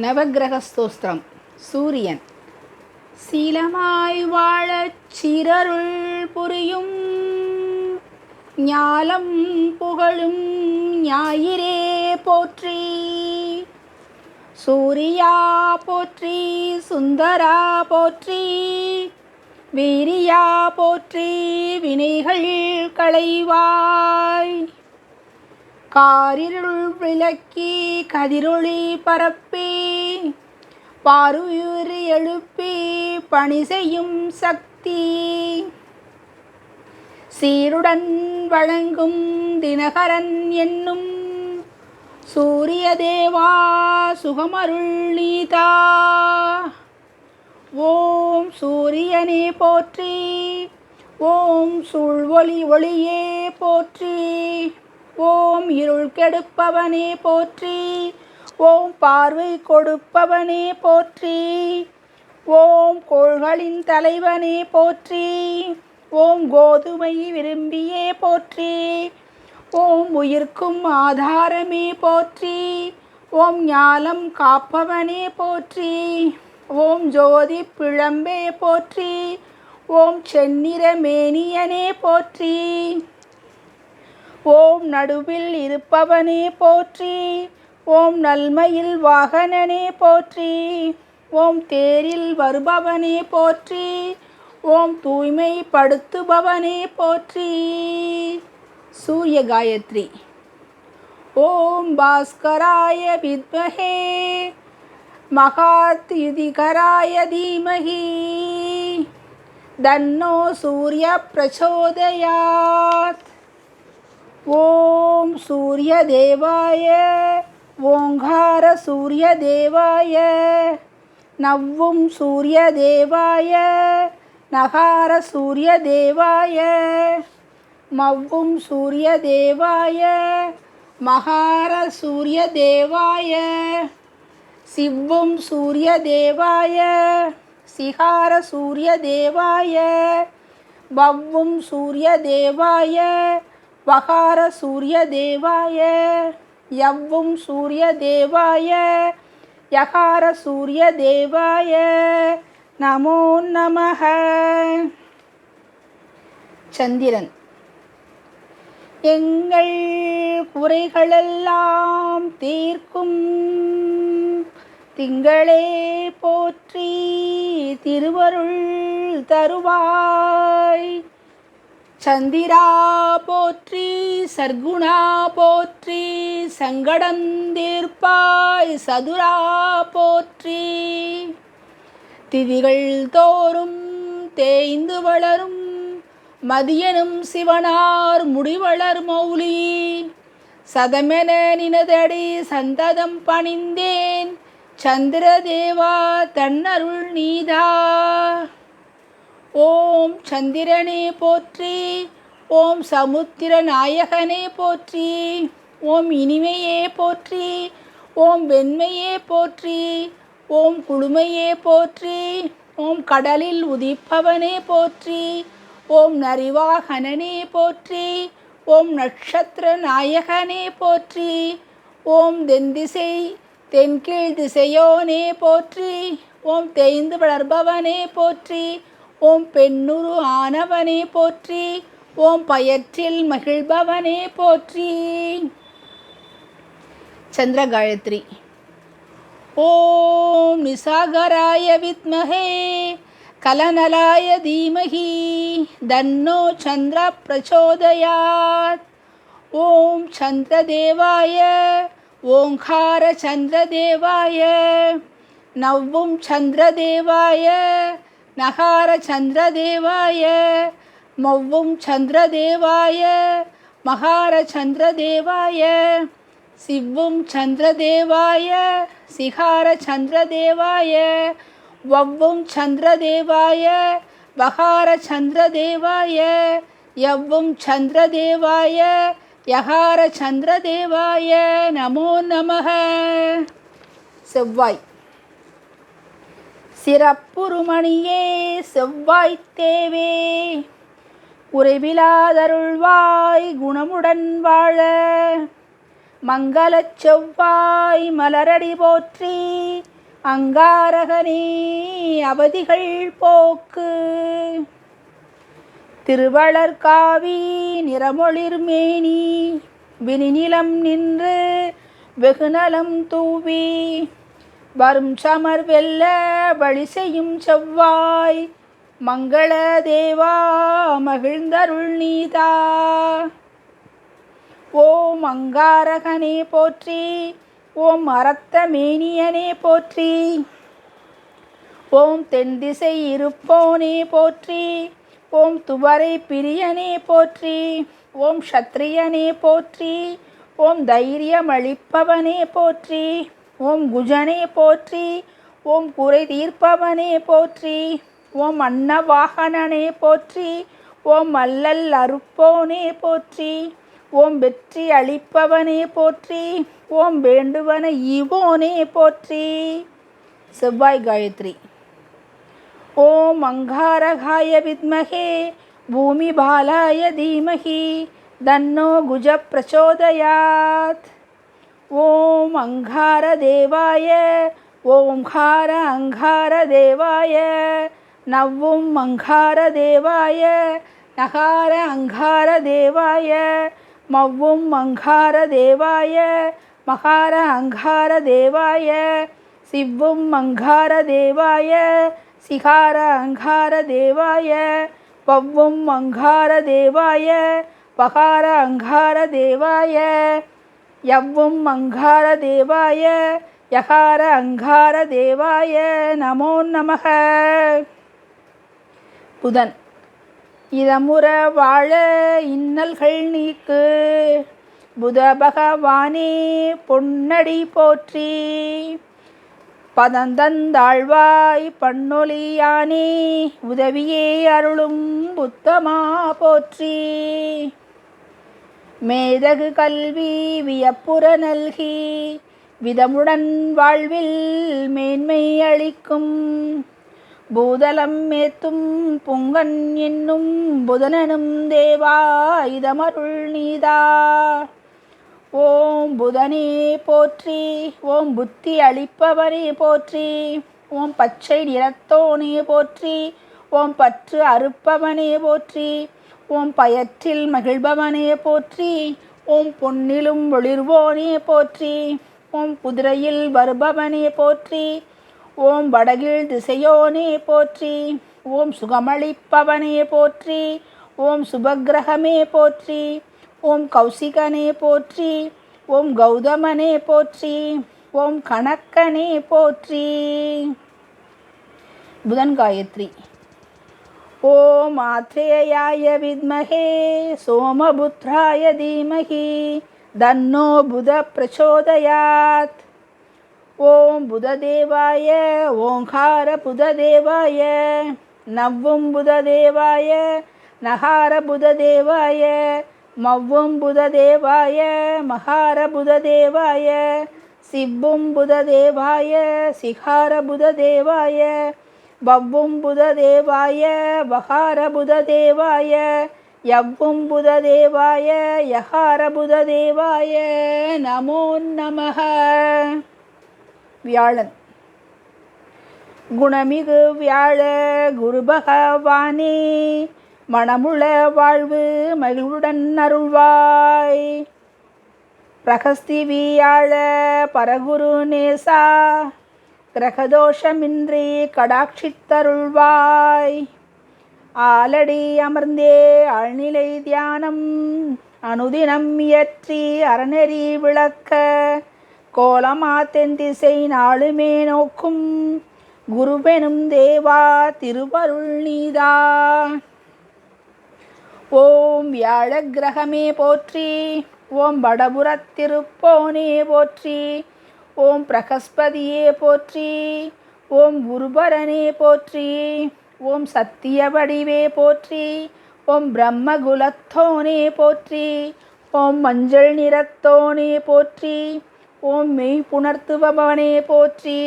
நவக்கிரக ஸ்தோஸ்திரம் சூரியன். சீலமாய் வாழச் சிறருள் புரியும் ஞாலம் புகழும் ஞாயிறே போற்றி. சூரியா போற்றி சுந்தரா போற்றி வீரியா போற்றி வினைகள் களைவாய். காரிருள் விளக்கி கதிரொளி பரப்பி பாருயிர் எழுப்பி பணி செய்யும் சக்தி. சீருடன் வழங்கும் தினகரன் என்னும் சூரிய தேவா சுகமருள் நீதா. ஓம் சூரியனே போற்றி ஓம் சூழ்வொளி ஒளியே போற்றி. ஓம் இருள் கெடுப்பவனே போற்றி. ஓம் பார்வை கொடுப்பவனே போற்றி. ஓம் கோள்களின் தலைவனே போற்றி. ஓம் கோதுமை விரும்பியே போற்றி. ஓம் உயிர்க்கும் ஆதாரமே போற்றி. ஓம் ஞாலம் காப்பவனே போற்றி. ஓம் ஜோதி பிழம்பே போற்றி. ஓம் செந்நிற மேனியனே போற்றி. ஓம் நடுவில் இருப்பவனே போற்றி. ஓம் நல்மையில் வாகனனே போற்றி. ஓம் தேரில் வருபவனே போற்றி. ஓம் தூய்மைப்படுத்துபவனே போற்றி. சூரிய காயத்ரி. ஓம் பாஸ்கராய வித்மஹே. மகாத்யுதிகராய தீமஹி. தன்னோ சூரிய பிரச்சோதயாத் ஓம் சூரிய தேவாய ஓங்கார சூரிய தேவாய நவ்வும் சூரிய தேவாய நகார சூரிய தேவாய மவ்வும் சூரிய தேவாய மகார சூரிய தேவாய சிவ்வும் சூரிய தேவாய சிகார சூரிய தேவாய பவ்வும் சூரிய தேவாய வகார சூரிய தேவாய யவ்வும் சூரிய தேவாய யகார சூரிய தேவாய நமோ நமக சந்திரன் எங்கள் குறைகளெல்லாம் தீர்க்கும் திங்களே போற்றி திருவருள் தருவாய். சந்திரா போற்றி சர்க்குணா போற்றி சங்கடந்தீர்ப்பாய் சதுரா போற்றி. திதிகள் தோறும் தேய்ந்து வளரும் மதியனும் சிவனார் முடிவளர் மௌலி. சதமென நினதடி சந்ததம் பணிந்தேன் சந்திரதேவா தன்னருள் நீதா. ஓம் சந்திரனே போற்றி ஓம் சமுத்திர நாயகனே போற்றி ஓம் இனிமையே போற்றி ஓம் வெண்மையே போற்றி ஓம் குளுமையே போற்றி ஓம் கடலில் உதிப்பவனே போற்றி ஓம் நரிவாகனனே போற்றி ஓம் நட்சத்திர நாயகனே போற்றி ஓம் தென்திசை தென்கீழ் திசையோனே போற்றி ஓம் தேய்ந்து வளர்பவனே போற்றி ஓம் பெண்ணுரு ஆனவனே போற்றி ஓம் பயற்றில் மகிழ்பவனே போற்றி. சந்திரகாயத்ரி. ஓம் நிசாகராய வித்மகே கலனலாய தீமகி தன்னோ சந்திர பிரச்சோதயாத். ஓம் சந்திரதேவாய ஓங்கார சந்திரதேவாய நவ்வும் சந்திரதேவாய நகார சந்திரதேவாய மௌவும் சந்திரதேவாய மகார சந்திரதேவாய சிவ்வும் சந்திரதேவாய சிகார சந்திரதேவாய வவ்வும் சந்திரதேவாய வகார சந்திரதேவாய யவ்வும் சந்திரதேவாய யகார சந்திரதேவாய. நமோ நமக. செவ்வாய். சிறப்புருமணியே செவ்வாய் தேவே. உறைவிலாதருள்வாய் குணமுடன் வாழ. மங்களச் செவ்வாய் மலரடி போற்றி. அங்காரகனே அவதிகள் போக்கு. திருவளர்காவி நிறமொளிர்மேனி வினிநிலம் நின்று வெகுநலம் தூவி. வரும் சமர் வெல்ல வழி செய்யும் செவ்வாய் மங்கள தேவா மகிழ்ந்தருள் நீதா. ஓம் அங்காரகனே போற்றி ஓம் அரத்த மேனியனே போற்றி ஓம் தென் திசை இருப்போனே போற்றி ஓம் துவரை பிரியனே போற்றி ஓம் சத்திரியனே போற்றி ஓம் தைரியமளிப்பவனே போற்றி. ஓம் குஜனே போற்றி ஓம் குறை தீர்ப்பவனே போற்றி ஓம் அன்னவாகனனே போற்றி ஓம் அல்லல் அறுப்போனே போற்றி ஓம் வெற்றி அளிப்பவனே போற்றி ஓம் வேண்டுவன ஈவோனே போற்றி. செவ்வாய் காயத்ரி. ஓம் அங்காரகாய வித்மகே பூமி பாலாய தீமகி தன்னோ குஜ பிரச்சோதயாத். ஓம் அங்கார தேவாய ஓம் ஹார அங்கார தேவாய நவ்வும் அங்கார தேவாய நகார அங்கார தேவாய மவ்வும் அங்கார தேவாய மகார அங்கார தேவாய சிவ்வும் அங்கார தேவாய சிகார அங்கார தேவாய பவ்வும் அங்கார தேவாய பகார அங்கார தேவாய எவ்வும் அங்கார தேவாய யகார அங்கார தேவாய நமோ நமக புதன் இதமுற வாழ இன்னல்கள் நீக்கு. புத பகவானே பொன்னடி போற்றி. பதந்தந்தாழ்வாய் பண்ணொலியானே உதவியே அருளும் புத்தமா போற்றி. மேதகு கல்வி வியப்புற நல்கி விதமுடன் வாழ்வில் மேன்மை அளிக்கும். பூதலம் மேத்தும் புங்கன் என்னும் புதனனும் தேவா இதமருள் நீதா. ஓம் புதனே போற்றி ஓம் புத்தி அளிப்பவனே போற்றி ஓம் பச்சை நிறத்தோனே போற்றி ஓம் பற்று அறுப்பவனே போற்றி ஓம் பயற்றில் மகிழ்பவனே போற்றி ஓம் பொன்னிலும் ஒளிர்வோனே போற்றி ஓம் குதிரையில் வருபவனே போற்றி ஓம் வடகில் திசையோனே போற்றி ஓம் சுகமளிப்பவனே போற்றி ஓம் சுபகிரகமே போற்றி ஓம் கௌசிகனே போற்றி ஓம் கௌதமனே போற்றி ஓம் கணக்கனே போற்றி. புதன் காயத்ரி. ஓம் ஆத்ரேயாய வித்மகே சோமபுத்ராய தீமகி தன்னோ புத பிரச்சோதயாத். ஓம் புததேவாய ஓங்கார புததேவாய நவ்வும் புததேவாய நகார புததேவாய மவ்வும் புததேவாய மகார புததேவாய சிவ்வும் புததேவாய சிகார புததேவாய வவ்வும் புததேவாய வகார புததேவாய யவ்வும் புததேவாய யகார புததேவாய நமோ நமக வியாழன். குணமிகு வியாழ குருபகவானே மணமுள வாழ்வு மகிழ்வுடன் அருள்வாய். பிரகஸ்தி வியாழ பரகுரு நேசா கிரகதோஷமின்றி கடாட்சித்தருள்வாய். ஆலடி அமர்ந்தே அழ்நிலை தியானம் அனுதினம் இயற்றி அறநெறி விளக்க கோலமா திசை நாளுமே நோக்கும் குருபெனும் தேவா திருவருள் நீதா. ஓம் வியாழ கிரகமே போற்றி ஓம் வடபுறத்திருப்போனே போற்றி ஓம் பிரகஸ்பதியே போற்றி ஓம் குருபரனே போற்றி ஓம் சத்திய வடிவே போற்றி ஓம் பிரம்மகுலத்தோனே போற்றி ஓம் மஞ்சள் நிறத்தோனே போற்றி ஓம் மெய் புணர்த்துபவனே போற்றி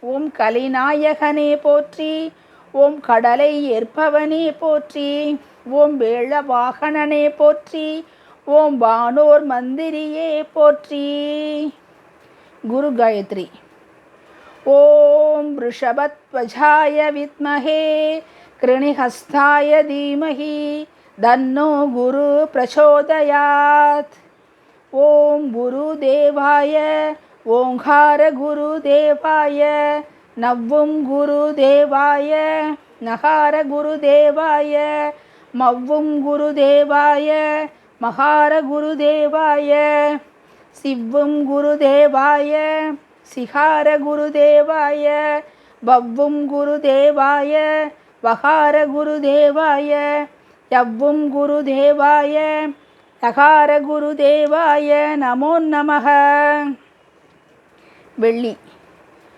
ஓம் கலிநாயகனே போற்றி ஓம் கடலை ஏற்பவனே போற்றி ஓம் வேள வாகனனே போற்றி ஓம் வானோர் மந்திரியே போற்றி. குரு காயத்ரி. ஓம் ரிஷபத்வஜாய வித்மஹே கிருணிஹஸ்தாய தீமஹி தன்னோ குரு பிரச்சோதயாத். ஓம் குரு தேவாய ஓங்கார குரு தேவாய நவ்வும் குரு தேவாய நகார குரு தேவாய மவ்வும் குரு தேவாய மகார குரு தேவாய சிவ்வும் குருதேவாய சிகார குருதேவாய பவ்வும் குருதேவாய வகார குருதேவாய யவ்வும் குரு தேவாய யகார நமோ நமக. வெள்ளி.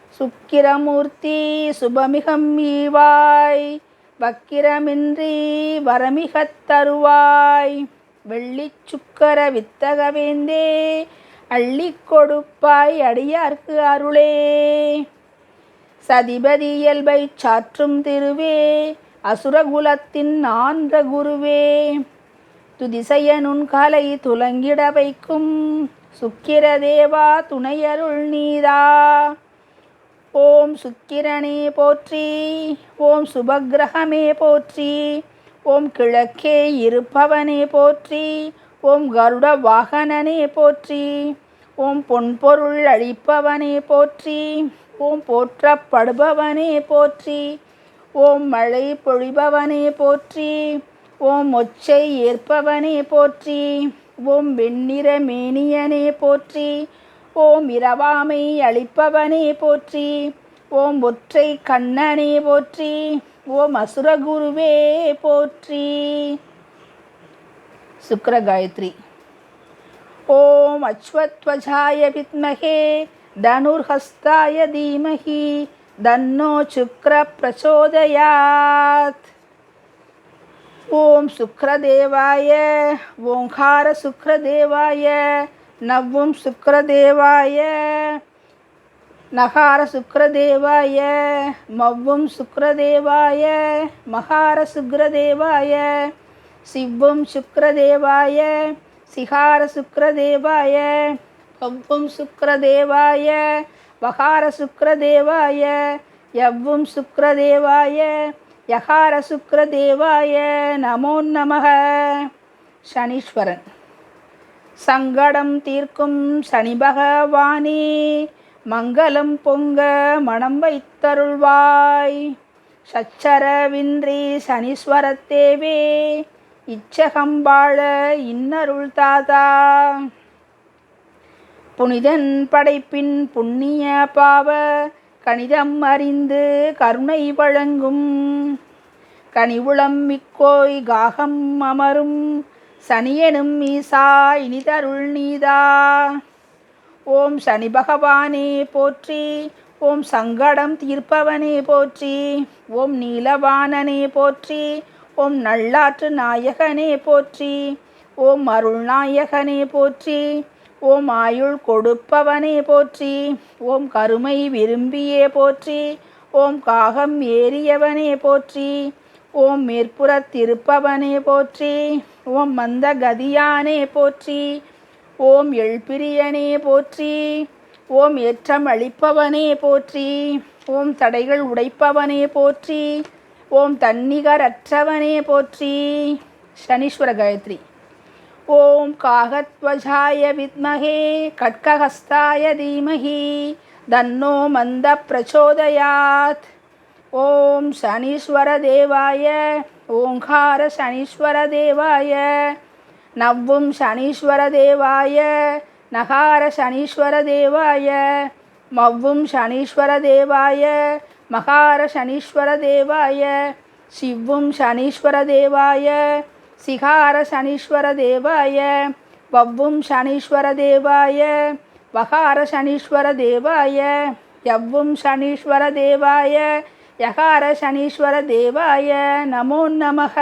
சுக்கிரமூர்த்தி சுபமிகம் ஈவாய் வக்கிரமின்றி வரமிகத் தருவாய். வெள்ளிச் சுக்கர வித்தகவேந்தே அள்ளி கொடுப்பாய் அடியார்க்கு அருளே. சதிபதி இயல்பை சாற்றும் திருவே அசுரகுலத்தின் ஆன்ற குருவே. துதிசையனுன் கலை துலங்கிட வைக்கும் சுக்கிரதேவா துணையருள் நீதா. ஓம் சுக்கிரனே போற்றி ஓம் சுபகிரகமே போற்றி ஓம் கிழக்கே இருப்பவனே போற்றி ஓம் கருட வாகனனே போற்றி. ஓம் பொன்பொருள் அழிப்பவனே போற்றி. ஓம் போற்றப்படுபவனே போற்றி. ஓம் மழை பொழிபவனே போற்றி. ஓம் ஒச்சை ஏற்பவனே போற்றி. ஓம் வெண்ணிற மேனியனே போற்றி. ஓம் இரவாமை அளிப்பவனே போற்றி. ஓம் ஒற்றை கண்ணனே போற்றி. ஓம் அசுரகுருவே போற்றி. சுக்கர காயத்ரி ஓம் அஸ்வத்வஜாய வித்மகே தனுர்ஹஸ்தாய தீமஹி தன்னோ சுக்ர பிரச்சோதயாத் ஓம் சுக்ரதேவாய ஓங்கார சுக்ரதேவாய நவ்வும் சுக்ரதேவாய நகார சுக்ரதேவாய மவ்வும் சுக்ரதேவாய மகார சுக்ரதேவாய சிவ்வும் சுக்ரதேவாய சிகார சுக்ரதேவாய பவ்வும் சுக்ரதேவாய வகார சுக்ரதேவாய எவ்வும் சுக்ரதேவாய யகார சுக்ரதேவாய நமோ நமக சனீஸ்வரன். சங்கடம் தீர்க்கும் சனி பகவானே மங்களம் பொங்க மனம் வைத்தருள்வாய். சச்சரவின்றி சனீஸ்வரத்தேவே இச்சகம்பாழ இன்னருள் தாதா. புனிதன் படைப்பின் புண்ணிய பாவ கணிதம் அறிந்து கருணை வழங்கும். கனிவுளம் மிக்கோய் காகம் அமரும் சனியனும் ஈசா இனிதருள் நீதா. ஓம் சனி பகவானே போற்றி ஓம் சங்கடம் தீர்ப்பவனே போற்றி ஓம் நீலவானனே போற்றி ஓம் நல்லாற்று நாயகனே போற்றி. ஓம் அருள் நாயகனே போற்றி. ஓம் ஆயுள் கொடுப்பவனே போற்றி. ஓம் கருமை விரும்பியே போற்றி. ஓம் காகம் ஏறியவனே போற்றி. ஓம் மேற்புறத்திருப்பவனே போற்றி. ஓம் மந்த கதியானே போற்றி. ஓம் எழுப்பிரியனே போற்றி. ஓம் ஏற்றம் அளிப்பவனே போற்றி. ஓம் தடைகள் உடைப்பவனே போற்றி. ஓம் தன்னிகரற்றவனே போற்றி. சனீஸ்வர காயத்ரி. ஓம் காகத்வஜாய வித்மகே கட்கஹஸ்தாய தீமஹி தன்னோ மந்த பிரச்சோதயாத். ஓம் சனீஸ்வர தேவாய ஓங்கார சனீஸ்வர தேவாய. நவ்வும் சனீஸ்வர தேவாய நகார சனீஸ்வர தேவாய. மவ்வும் சனீஸ்வர தேவாய மகார சனீஸ்வர தேவாய சிவ்வும் சனீஸ்வர தேவாய சிகார சனீஸ்வர தேவாய வவ்வும் சனீஸ்வர தேவாய வகார சனீஸ்வர தேவாய யவ்வும் சனீஸ்வர தேவாய யகார சனீஸ்வர தேவாய நமோ நமக.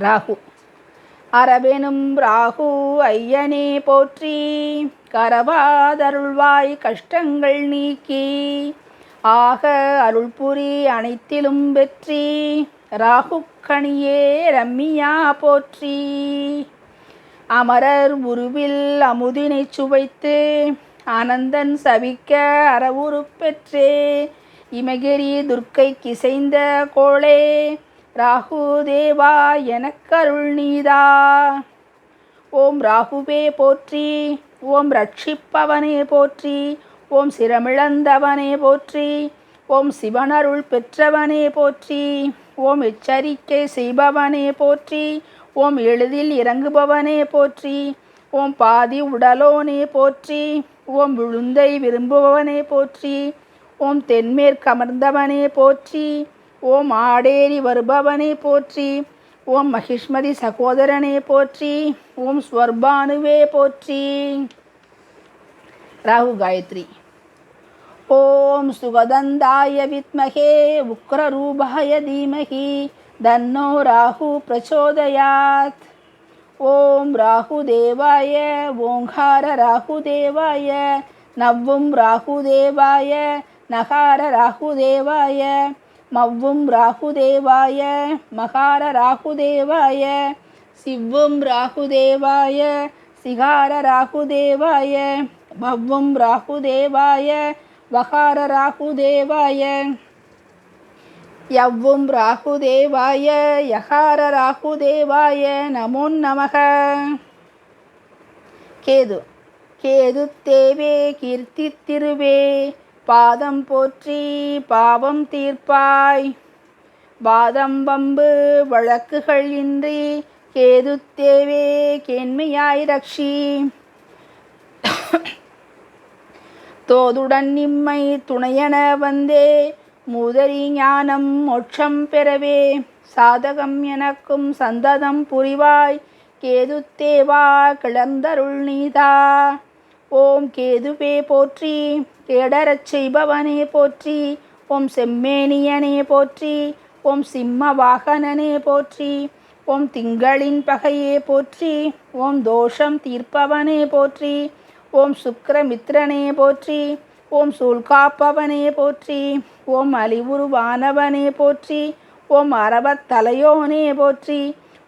ராகு. அரபெனும் ராகு ஐயனே போற்றி. கரவாதருள்வாய் கஷ்டங்கள் நீக்கி. ஆக அருள்புரி அனைத்திலும் வெற்றி. ராகுக்கணியே ரம்மியா போற்றி. அமரர் உருவில் அமுதினை சுவைத்து ஆனந்தன் சவிக்க அறவுரு பெற்றே. இமகிரி துர்க்கை கிசைந்த கோளே. ராகுதேவா எனக்கருள் நீதா. ஓம் ராகுவே போற்றி ஓம் ரட்சிப்பவனே போற்றி ஓம் சிரமிழந்தவனே போற்றி ஓம் சிவனருள் பெற்றவனே போற்றி ஓம் எச்சரிக்கை செய்பவனே போற்றி ஓம் எளிதில் இறங்குபவனே போற்றி ஓம் பாதி உடலோனே போற்றி ஓம் விழுந்தை விரும்புபவனே போற்றி ஓம் தென்மேற்கமர்ந்தவனே போற்றி ஓம் ஆடேறி வருபவனே போற்றி. ஓம் மகிஷ்மதி சகோதரனே போற்றி. ஓம் ஸ்வர்பானுவே போற்றி. ராகு காயத்ரி. ஓம் சுகதந்தாய வித்மகே உக்ரரூபாய தீமகி. தன்னோ ராகு பிரச்சோதயாத். ஓம் ராகுதேவாய ஓங்கார ராகுதேவாய நவ்வும் ராகுதேவாய நகார ராகுதேவாய மவ்வும் ராகுதேவாய மகார ராகுதேவாய சிவ்வும் ராகுதேவாய சிகார ராகுதேவாய பவ்வும் ராகுதேவாய வகார ராகுதேவாய. யவ்வும் ராகுதேவாய யகார ராகுதேவாய நமோ நமக. கேது. கேது தேவே கீர்த்தி திருவே. பாதம் போற்றி பாவம் தீர்ப்பாய். வாதம் வம்பு வழக்குகள் இன்றி கேது தேவே கேண்மையாய் ரக்ஷி. தோதுடன் நிம்மை துணையென வந்தே முதறி ஞானம் மோட்சம் பெறவே சாதகம் எனக்கும் சந்ததம் புரிவாய் கேது தேவா கிளந்தருள் நீதா. ஓம் கேதுவே போற்றி கேடரச் செய்பவனே போற்றி ஓம் செம்மேனியனே போற்றி ஓம் சிம்ம வாகனனே போற்றி ஓம் திங்களின் பகையே போற்றி ஓம் தோஷம் தீர்ப்பவனே போற்றி ஓம் சுக்கரமித்ரனே போற்றி ஓம் சூழ்காப்பவனே போற்றி ஓம் அலிவுருவானவனே போற்றி ஓம் அரவத்தலையோனே போற்றி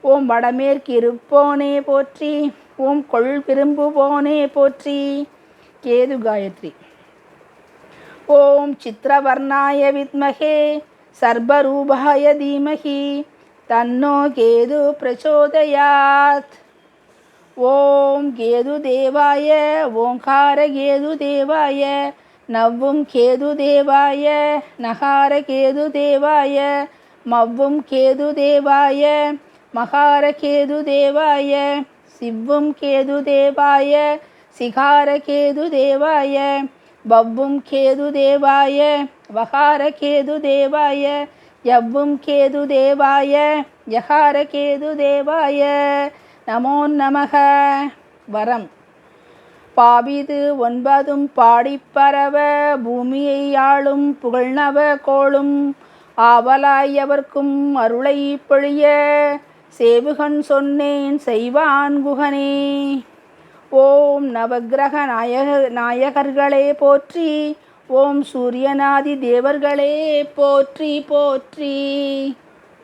ஓம் வடமேற்கிருப்போனே போற்றி ஓம் கொள் விரும்புவோனே போற்றி. கேது காயத்ரி. ஓம் சித்திரவர்ணாய வித்மகே. சர்வரூபாய தீமகி. தன்னோ கேது பிரச்சோதயாத் ஓம் கேது தேவாய. ஓங்கார கேது தேவாய. நவ்வும் கேது தேவாய. நகார கேது தேவாய. மவ்வும் கேது தேவாய. மகார கேது தேவாய. சிவ்வும் கேது தேவாய சிகார கேது தேவாய பவ்வும் கேது தேவாய வகார கேது தேவாய யவ்வும் கேது தேவாய யகார கேது தேவாய. நமோ நமக. வரம். பாவிது ஒன்பதும் பாடிப்பரவ பூமியை ஆளும் புகழ்நவ கோளும் ஆவலாயவர்க்கும் அருளை பொழிய சேவுகன் சொன்னேன் செய்வான் குகனே. ஓம் நவகிரக நாயக நாயகர்களே போற்றி. ஓம் சூரியநாதி தேவர்களே போற்றி போற்றி.